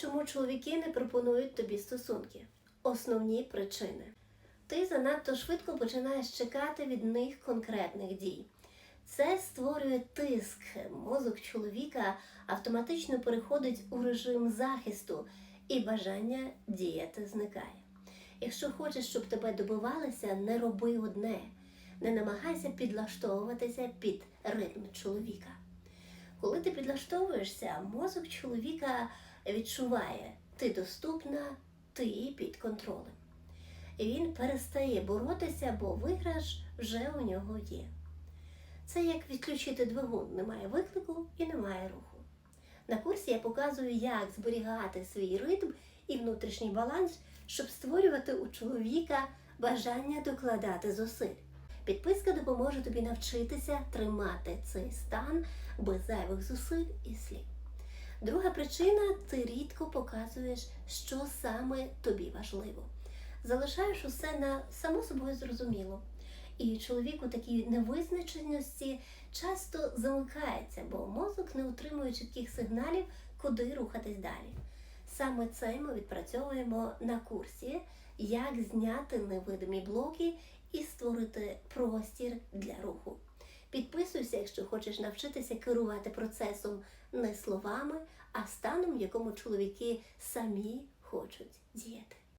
Чому чоловіки не пропонують тобі стосунки? Основні причини. Ти занадто швидко починаєш чекати від них конкретних дій. Це створює тиск. Мозок чоловіка автоматично переходить у режим захисту, і бажання діяти зникає. Якщо хочеш, щоб тебе добивалися, не роби одне. Не намагайся підлаштовуватися під ритм чоловіка. Коли ти підлаштовуєшся, мозок чоловіка відчуває, ти доступна, ти під контролем. Він перестає боротися, бо виграш вже у нього є. Це як відключити двигун, немає виклику і немає руху. На курсі я показую, як зберігати свій ритм і внутрішній баланс, щоб створювати у чоловіка бажання докладати зусиль. Підписка допоможе тобі навчитися тримати цей стан без зайвих зусиль і слів. Друга причина ти рідко показуєш, що саме тобі важливо. Залишаєш усе на само собою зрозуміло. І чоловік у такій невизначеності часто замикається, бо мозок не отримує чітких сигналів, куди рухатись далі. Саме це ми відпрацьовуємо на курсі, як зняти невидимі блоки і створити простір для руху. Підписуйся, якщо хочеш навчитися керувати процесом не словами, а станом, в якому чоловіки самі хочуть діяти.